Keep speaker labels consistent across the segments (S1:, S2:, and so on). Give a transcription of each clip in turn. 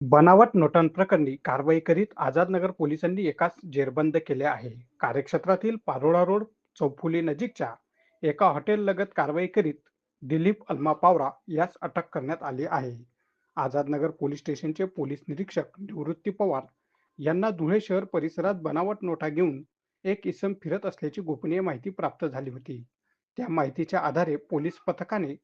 S1: बनावट नोटांप्रकरणी कारवाई करीत आझादनगर पोलिसांनी एकाच जेरबंद केले आहे. कार्यक्षेत्रातील पारोळा रोड चौफुली नजीकच्या एका हॉटेललगत कारवाई करीत दिलीप अल्मा पावरा यास अटक करण्यात आली आहे. आझादनगर पोलीस स्टेशनचे पोलीस निरीक्षक निवृत्ती पवार यांना धुळे शहर परिसरात बनावट नोटा घेऊन एक इसम फिरत असल्याची गोपनीय माहिती प्राप्त झाली होती. त्या माहितीच्या आधारे पोलीस पथकाने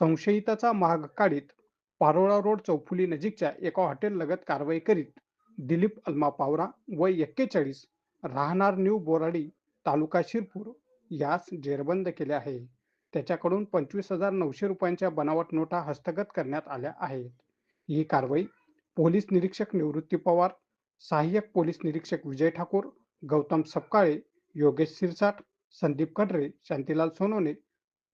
S1: संशयिताचा माग काढीत पारोळा रोड चौफुली नजीकच्या एका हॉटेल लगत कारवाई करीत दिलीप अल्मा पावरा वय एक्केचाळीस राहणार न्यू बोराडी तालुका शिरपूर यास जेरबंद केले आहे. त्याच्याकडून पंचवीस हजार नऊशे रुपयांच्या बनावट नोटा हस्तगत करण्यात आल्या आहेत. ही कारवाई पोलीस निरीक्षक निवृत्ती पवार सहाय्यक पोलीस निरीक्षक विजय ठाकूर गौतम सपकाळे योगेश शिरसाट संदीप कडरे शांतीलाल सोनोने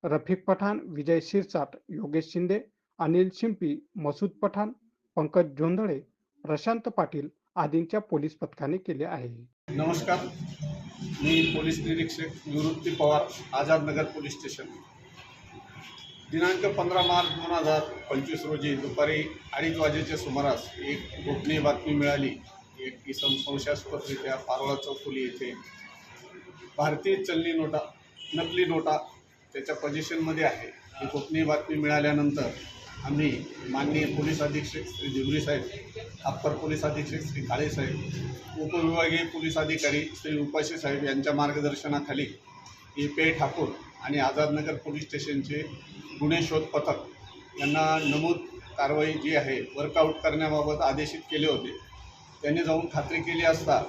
S1: रफिक पठाण विजय शिरसाट योगेश शिंदे अनिल शिंपी मसूद पठाण पंकज जोंधळे प्रशांत पाटील आदींच्या पोलीस पथकाने केले आहे.
S2: नमस्कार. मी पोलीस निरीक्षक निवृत्ती पवार आझादनगर पोलीस स्टेशन. दिनांक पंधरा मार्च दोन हजार पंचवीस रोजी दुपारी अडीच वाजेच्या सुमारास एक गोपनीय बातमी मिळाली. एक इसम संशयास्पदरित्या पारोळा चौफुली येथे भारतीय चलनी नोटा नकली नोटा त्याच्या पोझिशनमध्ये आहे. ही गोपनीय बातमी मिळाल्यानंतर आम्ही माननीय पोलीस अधीक्षक श्री दिवरी साहेब अप्पर पोलीस अधीक्षक श्री काळे साहेब उपविभागीय पोलीस अधिकारी श्री उपाशी साहेब यांच्या मार्गदर्शनाखाली ए पे ठाकूर आणि आझादनगर पोलीस स्टेशनचे गुन्हे शोध पथक यांना नमूद कारवाई जी आहे वर्कआउट करण्याबाबत आदेशित केले होते. त्यांनी जाऊन खात्री केली असता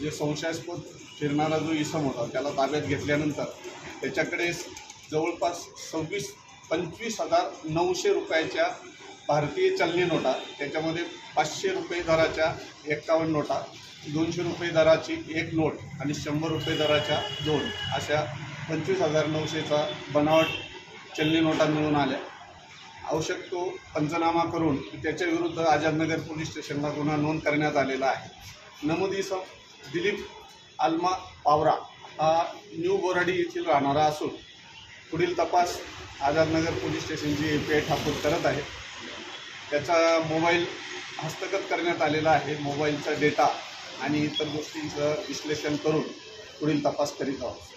S2: जे संशयास्पद फिरणारा जो इसम होता त्याला ताब्यात घेतल्यानंतर त्याच्याकडे जवळपास सव्वीस पंचवीस हजार नऊशे रुपयाच्या भारतीय चलनी नोटा त्याच्यामध्ये पाचशे रुपये दराच्या एक्कावन्न नोटा दोनशे रुपये दराची एक नोट आणि शंभर रुपये दराच्या दोन अशा पंचवीस हजार नऊशेचा बनावट चलनी नोटा मिळून आल्या. आवश्यक तो पंचनामा करून त्याच्याविरुद्ध आझादनगर पोलीस स्टेशनला गुन्हा नोंद करण्यात आलेला आहे. नमूद इसम दिलीप आल्मा पावरा हा न्यू बोराडी येथील राहणारा असून पुढील तपास आझादनगर पोलीस स्टेशनची पी आय ठाकूर करत आहे. त्याचा मोबाईल हस्तगत करण्यात आलेला आहे. मोबाईलचा डेटा आणि इतर गोष्टींचं विश्लेषण करून पुढील तपास करीत आहोत.